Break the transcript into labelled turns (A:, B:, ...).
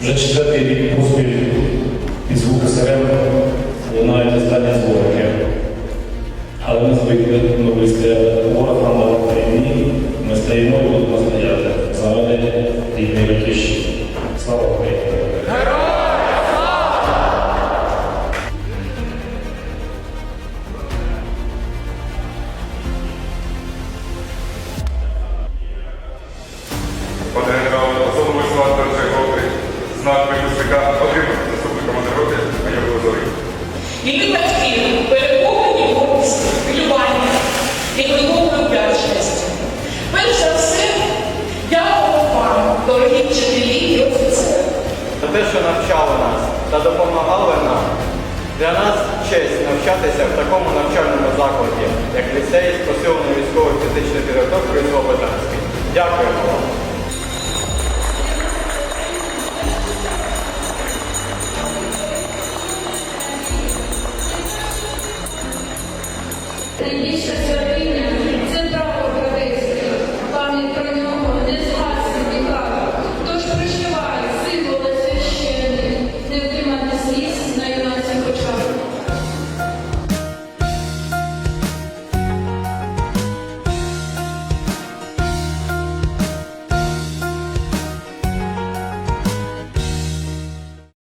A: Вже четвертий рік поспіль під звуки сирен ми звикли, вистояли ворог на війні, ми стоїмо і будемо стояти заради рідної батьківщини. Слава Україні!
B: Пане генерал, особливо висувати роти, знак випускника отримав заступник командира роти, майор Лозовий.
C: Мої батьки
D: те, що навчали нас та допомагали нам. Для нас честь навчатися в такому навчальному закладі, як ліцей з посиленою військовою фізичною підготовкою Слободанський. Дякуємо вам.
E: Найбільше свято